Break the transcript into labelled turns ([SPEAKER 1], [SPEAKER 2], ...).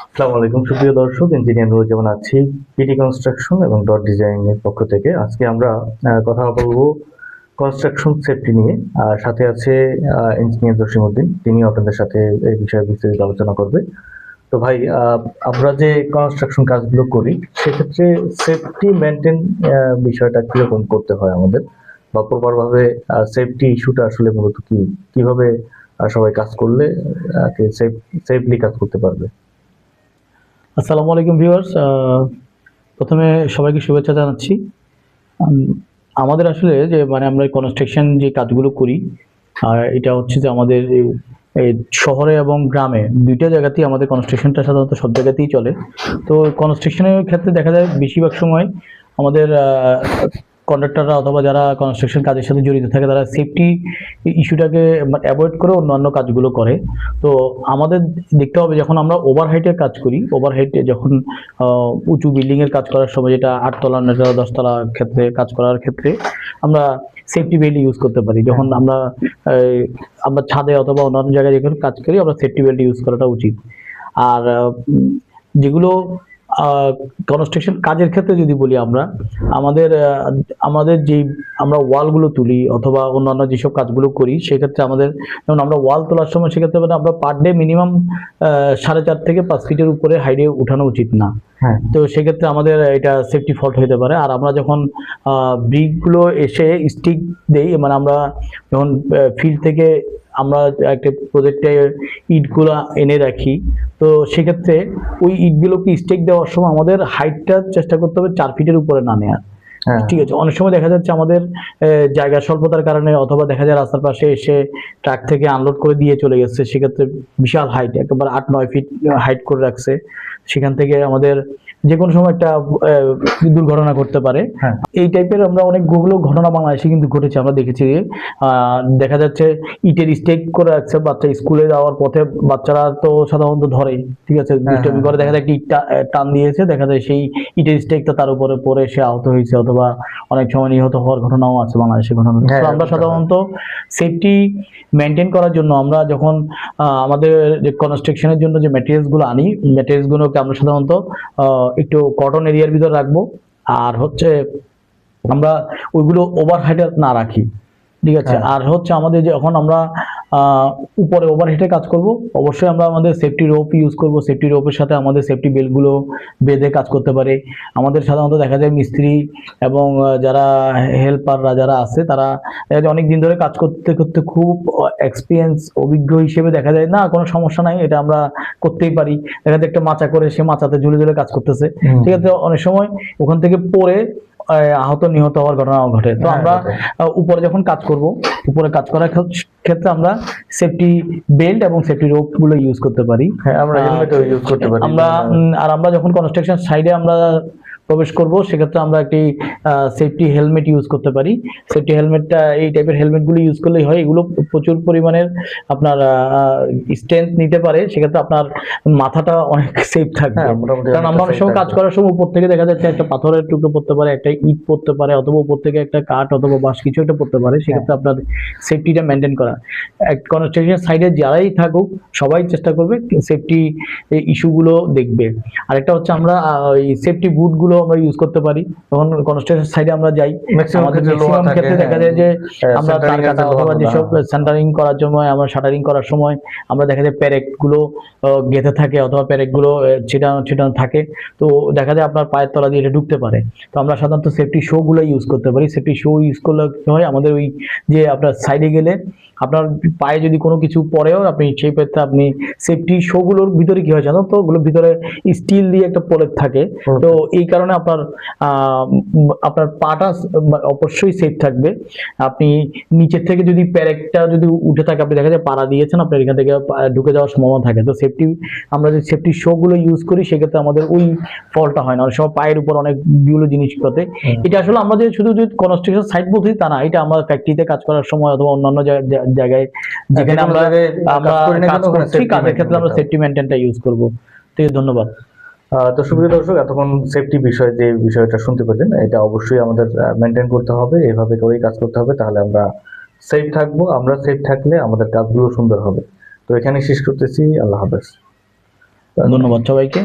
[SPEAKER 1] আসসালামু আলাইকুম, সুপ্রিয় দর্শক ইঞ্জিনিয়ার নুরুজ্জামান আছি পিটি কনস্ট্রাকশন এবং ডট ডিজাইনের পক্ষ থেকে। আজকে আমরা কথা বলব কনস্ট্রাকশন সেফটি নিয়ে। আর সাথে আছে ইঞ্জিনিয়ার জসিমউদ্দিন তিনিও আপনাদের সাথে এই বিষয়ে বিস্তারিত আলোচনা করবে। তো ভাই আমরা যে কনস্ট্রাকশন কাজগুলো করি, সেক্ষেত্রে সেফটি মেনটেন বিষয়টা কীরকম করতে হয় আমাদের? বা প্রপার ভাবে সেফটি ইস্যুটা আসলে মূলত কি? কীভাবে সবাই কাজ করলে সেফ সেফলি কাজ করতে পারবে?
[SPEAKER 2] আসসালামু আলাইকুম ভিউয়ার্স প্রথমে সবাইকে শুভেচ্ছা জানাচ্ছি। আমাদের আসলে যে মানে আমরা কনস্ট্রাকশন যে কাজগুলো করি, আর এটা হচ্ছে যে আমাদের শহরে এবং গ্রামে দুইটা জায়গাতেই আমাদের কনস্ট্রাকশনটা সাধারণত সব জায়গাতেই চলে। তো কনস্ট্রাকশনের ক্ষেত্রে দেখা যায় বেশিরভাগ সময় আমাদের কন্ট্রাক্টররা অথবা যারা কনস্ট্রাকশন কাজের সাথে জড়িত থাকে, তারা সেফটি ইস্যুটাকে অ্যাভয়েড করে অন্যান্য কাজগুলো করে। তো আমাদের দেখতে হবে যখন আমরা ওভার হাইটের কাজ করি ওভার হাইটে যখন উঁচু বিল্ডিংয়ের কাজ করার সময় যেটা আটতলা, নয়তলা, দশতলা ক্ষেত্রে কাজ করার ক্ষেত্রে আমরা সেফটি বেল্ট ইউজ করতে পারি। যখন আমরা আমরা ছাদে অথবা অন্যান্য জায়গায় যেখানে কাজ করি, আমরা সেফটি বেল্ট ইউজ করাটা উচিত। আর যেগুলো কনস্ট্রাকশন কাজের ক্ষেত্রে যদি বলি আমরা, আমাদের আমাদের যেই আমরা ওয়ালগুলো তুলি অথবা অন্যান্য যেসব কাজগুলো করি, সেক্ষেত্রে আমাদের, যেমন আমরা ওয়াল তোলার সময় সেক্ষেত্রে মানে আমরা পার ডে মিনিমাম সাড়ে চার থেকে পাঁচ ফিটের উপরে হাইডে উঠানো উচিত না। তো সেক্ষেত্রে আমাদের এটা সেফটি ফল্ট হতে পারে। আর আমরা যখন ব্রিকগুলো এসে স্টিক দেই মানে আমরা যখন ফিল্ড থেকে আমরা একটা প্রজেক্টে ইটগুলো এনে রাখি, তো সেক্ষেত্রে ওই ইটগুলোকে স্টেক দেওয়ার সময় আমাদের হাইটটা চেষ্টা করতে হবে চার ফিটের উপরে না নেওয়ার
[SPEAKER 1] হ্যাঁ
[SPEAKER 2] ঠিক আছে অনেক সময় দেখা যাচ্ছে আমাদের জায়গা স্বল্পতার কারণে অথবা দেখা যায় রাস্তার পাশে এসে ট্রাক থেকে আনলোড করে দিয়ে চলে গেছে সেক্ষেত্রে বিশাল হাইট একেবারে আট নয় ফিট হাইট করে রাখছে। সেখান থেকে আমাদের যে কোনো সময় একটা দুর্ঘটনা ঘটতে পারে।
[SPEAKER 1] হ্যাঁ।
[SPEAKER 2] এই টাইপের আমরা অনেকগুলো ঘটনা বাংলাদেশে কিন্তু ঘটেছে আমরা দেখেছি। আহ, দেখা যাচ্ছে ইটের স্টেক করে রাখছে বাচ্চা স্কুলে যাওয়ার পথে বাচ্চারা তো সাধারণত ধরে ঠিক আছে?
[SPEAKER 1] হ্যাঁ,
[SPEAKER 2] করে দেখা যায় একটা টান দিয়েছে দেখা যায় সেই ইটের স্টেকটা তার উপরে পরে সে আহত হয়েছে অথবা অনেক সময় নিহত হওয়ার ঘটনাও আছে বাংলাদেশের ঘটনা।
[SPEAKER 1] হ্যাঁ,
[SPEAKER 2] তো আমরা সাধারণত সেফটি মেনটেন করার জন্য আমরা যখন আমাদের যে কনস্ট্রাকশনের জন্য যে ম্যাটেরিয়ালসগুলো আনি ম্যাটেরিয়ালসগুলোকে আমরা সাধারণত একটু কটন এরিয়ার ভিতরে রাখব। আর হচ্ছে আমরা ওইগুলো ওভার হাইটার না রাখি। ঠিক আছে?
[SPEAKER 1] হ্যাঁ।
[SPEAKER 2] আর হচ্ছে আমাদের যখন আমরা উপরে ওভার হেঁটে কাজ করব অবশ্যই আমরা আমাদের সেফটি রোপ ইউজ করব। সেফটি রোপের সাথে আমাদের সেফটি বেল্টগুলো বেঁধে কাজ করতে পারে। আমাদের সাধারণত দেখা যায় মিস্ত্রি এবং যারা হেল্পাররা যারা আছে তারা অনেক দিন ধরে কাজ করতে করতে খুব এক্সপিরিয়েন্স অভিজ্ঞ হিসেবে দেখা যায় না কোনো সমস্যা নাই এটা আমরা করতেই পারি। দেখা যায় একটা মাচা করে সে মাচাতে ঝুলে ঝুলে কাজ করতেছে। ঠিক আছে? অনেক সময় ওখান থেকে আহ, আহত নিহত হওয়ার ঘটনাও ঘটে। তো
[SPEAKER 1] হ্যাঁ,
[SPEAKER 2] আমরা উপরে যখন কাজ করব উপরে কাজ করার ক্ষেত্রে আমরা সেফটি বেল্ট এবং সেফটি রোপগুলো ইউজ করতে পারি।
[SPEAKER 1] হ্যাঁ আমরা করতে পারি।
[SPEAKER 2] আমরা উম, আর আমরা যখন কনস্ট্রাকশন সাইডে আমরা প্রবেশ করব সেক্ষেত্রে আমরা একটি সেফটি হেলমেট ইউজ করতে পারি। সেফটি হেলমেটটা এই টাইপের হেলমেটগুলো ইউজ করলেই হয় এগুলো প্রচুর পরিমাণের আপনার স্ট্রেংথ নিতে পারে সেক্ষেত্রে আপনার মাথাটা অনেক সেফ থাকবে।
[SPEAKER 1] হ্যাঁ,
[SPEAKER 2] কারণ আমরা অনেক সময় কাজ করার সময় উপর থেকে দেখা যাচ্ছে একটা পাথরের টুকরো পড়তে পারে একটা ইট পড়তে পারে অথবা উপর থেকে একটা কাঠ অথবা বাঁশ কিছু একটা পড়তে পারে সেক্ষেত্রে আপনার সেফটিটা মেনটেন করা। কনস্ট্রাকশন সাইডে যারাই থাকুক সবাই চেষ্টা করবে সেফটি ইস্যুগুলো দেখবে। আরেকটা হচ্ছে আমরা ওই সেফটি বুটগুলো আমরা ইউজ করতে পারি। তখন কনস্ট্রাকশন সাইডে আমরা যাই। ম্যাক্সিমাম ক্ষেত্রে দেখা
[SPEAKER 1] হ্যাঁ।
[SPEAKER 2] যায় যে
[SPEAKER 1] হ্যাঁ,
[SPEAKER 2] আমরা তার কাটা অথবা যেসব
[SPEAKER 1] হ্যাঁ।
[SPEAKER 2] সেন্টারিং করার সময় আমরা শাটারিং করার সময় আমরা দেখা যায় প্যারেকগুলো আহ, গেঁথে থাকে অথবা প্যারেকগুলো ছিটানো ছিটানো থাকে। তো দেখা যায় আপনার পায়ের তলা দিয়ে এটা ঢুকতে পারে। তো আমরা সাধারণত সেফটি শো গুলো ইউজ করতে পারি। সেফটি শো ইউজ করলে কি হয়? আমাদের ওই যে আপনার সাইডে গেলে আপনার পায়ে যদি কোনো কিছু পরেও আপনি সেই ক্ষেত্রে আপনি সেফটি শো গুলোর ভিতরে কি হয় জানো তো? ওগুলোর ভিতরে স্টিল দিয়ে একটা পলেট থাকে। তো এই কারণে আপনার আহ, আপনার পাটা অবশ্যই সেফ থাকবে। আপনি নিচের থেকে যদি প্যারেকটা যদি উঠে থাকে আপনি দেখা যায় পাড়া দিয়েছেন আপনার এখান থেকে ঢুকে যাওয়ার সম্ভাবনা থাকে। তো সেফটি আমরা যে সেফটি শো গুলো ইউজ করি সেক্ষেত্রে আমাদের ওই ফলটা হয় না। অনেক সময় পায়ের উপর অনেকগুলো জিনিস করতে এটা আসলে আমরা যে শুধু যদি কনস্ট্রাকশন সাইট বলছি তা না। এটা আমরা ফ্যাক্টরিতে কাজ করার সময় অথবা অন্যান্য জায়গায় যেখানে আমরা আমরা কাজের ক্ষেত্রে আমরা সেফটি মেনটেনটা ইউজ করব। ঠিক ধন্যবাদ।
[SPEAKER 1] তো সুপ্রিয় দর্শক এতক্ষণ সেফটি বিষয়ে যে বিষয়টা শুনতে পেলেন এটা অবশ্যই আমাদের মেনটেন করতে হবে এভাবে করেই কাজ করতে হবে তাহলে আমরা সেফ থাকব। আমরা সেফ থাকলে আমাদের কাজগুলো সুন্দর হবে। তো এখানে শেষ করতেছি আল্লাহ হাফেজ।
[SPEAKER 2] ধন্যবাদ সবাইকে।